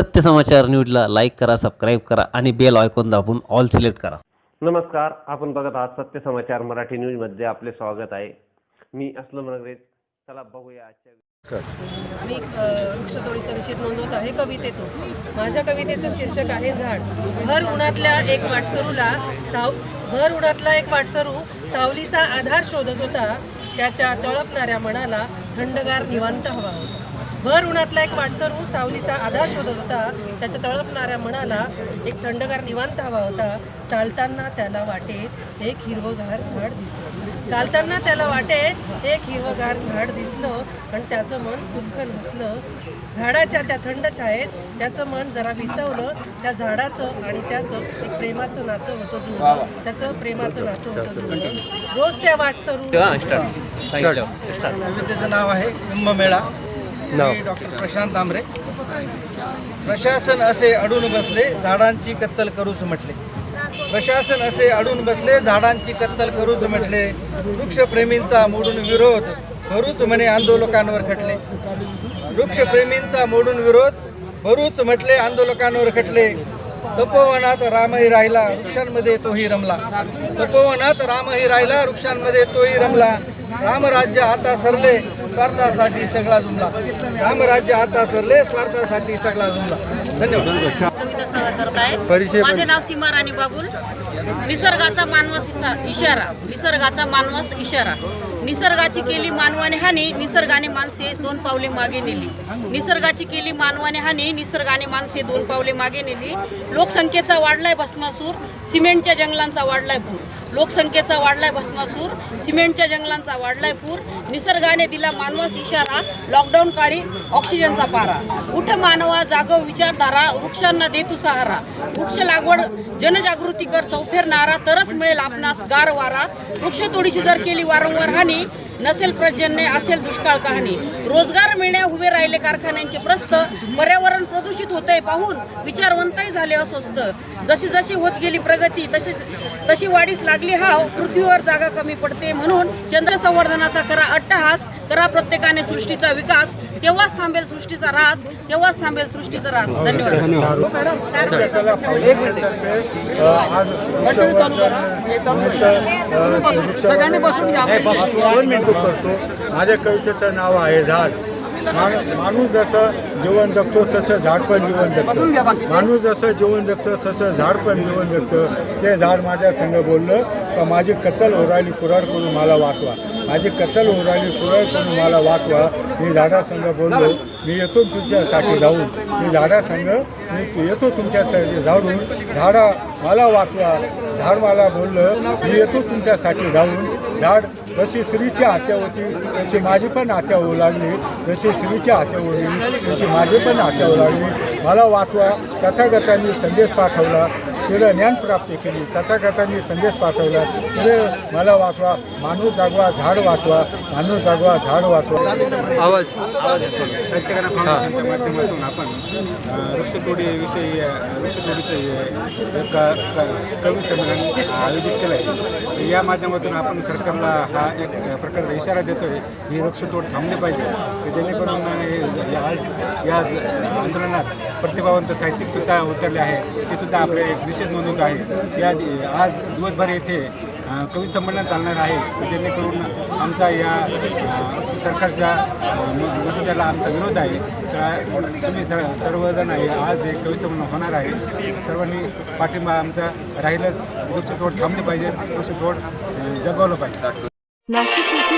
सत्य समाचार न्यूजला लाईक करा सबस्क्राईब करा आणि बेल आयकॉन दाबून ऑल सिलेक्ट करा. नमस्कार आपण बघत आहात सत्य समाचार मराठी न्यूजमध्ये आपले स्वागत आहे. मी असलम नगरे चला बघूया आजच्या मी वृक्षतोडीचा विषय नोंदवत आहे कवितेतून. माझ्या कवितेचं शीर्षक आहे झाड. भर उन्हातल्या एक वाटसरूला साव भर उन्हातला एक वाटसरू सावलीचा आधार शोधत होता. त्याच्या तळपणाऱ्या मनाला थंडगार निवांत हवा. होता भर उन्हातला एक वाटसरू सावलीचा आधार शोधत होता. त्याच्या तळपणाऱ्या मनाला एक थंडगार निवांत हवा होता. चालताना त्याला वाटेत एक हिरवगार झाड दिसलं. चालताना त्याला वाटेत एक हिरवगार झाड दिसलं आणि त्याचं मन दुःखन बसलं झाडाच्या त्या थंड छायेत त्याचं मन जरा विसवलं. त्या झाडाचं आणि त्याचं एक प्रेमाचं नातं होतं जुळलं. त्याचं प्रेमाचं नातं होतं जुळलं. रोज त्या वाटसरू त्याचं नाव आहे कुंभमेळा. मी डॉक्टर प्रशांत आमरे. प्रशासन असे अडून बसले झाडांची कत्तल करूच म्हटले. प्रशासन असे अडून बसले झाडांची कत्तल करूच म्हटले. वृक्षप्रेमींचा मोडून विरोध भरूच म्हणे आंदोलकांवर खटले. वृक्षप्रेमींचा मोडून विरोध भरूच म्हटले आंदोलकांवर खटले. तपोवनात रामही राहिला वृक्षांमध्ये तोही रमला. तपोवनात रामही राहिला वृक्षांमध्ये तोही रमला. रामराज्य आता सरले स्वार्थासाठी सगळा जुमला. रामराज्य आता सरले स्वार्थासाठी सगळा जुमला. धन्यवाद. कविता सादर करत आहे माझे नाव सीमा राणी बाबुल. निसर्गाचा मानवास इशारा. निसर्गाचा मानवास इशारा. निसर्गाची केली मानवाने हानी निसर्गाने माणसे दोन पावले मागे नेली. निसर्गाची केली मानवाने हानी निसर्गाने माणसे दोन पावले मागे नेली. लोकसंख्येचा वाढलाय भस्मासूर सिमेंटच्या जंगलांचा वाढलाय पूर लोकसंख्येचा वाढलाय भस्मासूर सिमेंटच्या जंगलांचा वाढलाय पूर निसर्गाने दिला मानवास इशारा लॉकडाऊन काळी ऑक्सिजनचा पारा. उठ मानवा जागव विचारधारा वृक्षांना दे तू सहारा. वृक्ष लागवड जनजागृती कर चौफेरणारा तरच मिळेल आपणास गार वारा. वृक्षतोडीची जर केली वारंवार हानी नसेल पर्जन्य असेल दुष्काळ कहाणी. रोजगार मिळण्या उभे राहिले कारखान्यांचे प्रस्त पर्यावरण प्रदूषित होतंय पाहून विचारवंतही झाले अस्वस्थ. जशी जशी होत गेली प्रगती तशी तशी वाढीस लागली हाव पृथ्वीवर जागा कमी पडते म्हणून चंद्र संवर्धनाचा करा अट्टहास करा प्रत्येकाने सृष्टीचा विकास तेव्हाच थांबेल सृष्टीचा राज तेव्हाच थांबेल सृष्टीचा राज. धन्यवाद. आज करतो माझ्या कवितेचं नाव आहे झाड. माणूस जसं जीवन जगतो तसं झाड पण जीवन जगतं. माणूस जसं जीवन जगतं तसं झाड पण जीवन जगतं. ते झाड माझ्या संग बोललं का माझी कत्तल ओरायली कुराड करून मला वाचवा. माझी कत्तल ओरायली कुराड करून मला वाचवा. मी झाडासंग बोललो मी येतो तुमच्यासाठी जाऊन. मी झाडासंग मी येतो तुमच्यासाठी जाऊन झाडा मला वाचवा. झाड मला बोललं मी येतो तुमच्यासाठी जाऊन. झाड जशी स्त्रीच्या हत्या होती तशी माझी पण हात्या होऊ लागली. जशी स्त्रीच्या हात्या होती तशी माझी पण हात्या होऊ लागली. मला वाचवा तथागतांनी संदेश पाठवला. तिला ज्ञान प्राप्ती केली. तथागतांनी संदेश पाठवला. तिने मला वाचवा. माणूस जागवा झाड वाचवा. माणूस जागवा झाड वाचवा. आवाज. सत्यकारण फाउंडेशनच्या माध्यमातून आपण वृक्षतोडीविषयी वृक्षतोडीचं एक कवी संमेलन आयोजित केलं आहे या माध्यमातून आपण सरकारला हा एक प्रकारचा इशारा देतो आहे ही वृक्षतोड थांबली पाहिजे. की जेणेकरून हे- या आंदोलनात प्रतिभावंत साहित्यिकसुद्धा उतरले आहे. ते सुद्धा आपले एक विशेष नोंद आहे. या दि- आज दिवसभर येथे कवी संमेलन चालणार आहे. जेणेकरून आमचा या सरकारच्या मसुद्याला आमचा विरोध आहे. तर तुम्ही स सर्वजण आहे. आज एक कवी संमेलन होणार आहे. सर्वांनी पाठिंबा आमचा राहिलंच. वृक्षतोड थांबली पाहिजे. वृक्षतोड अ, जगवलं पाहिजे. नाशिक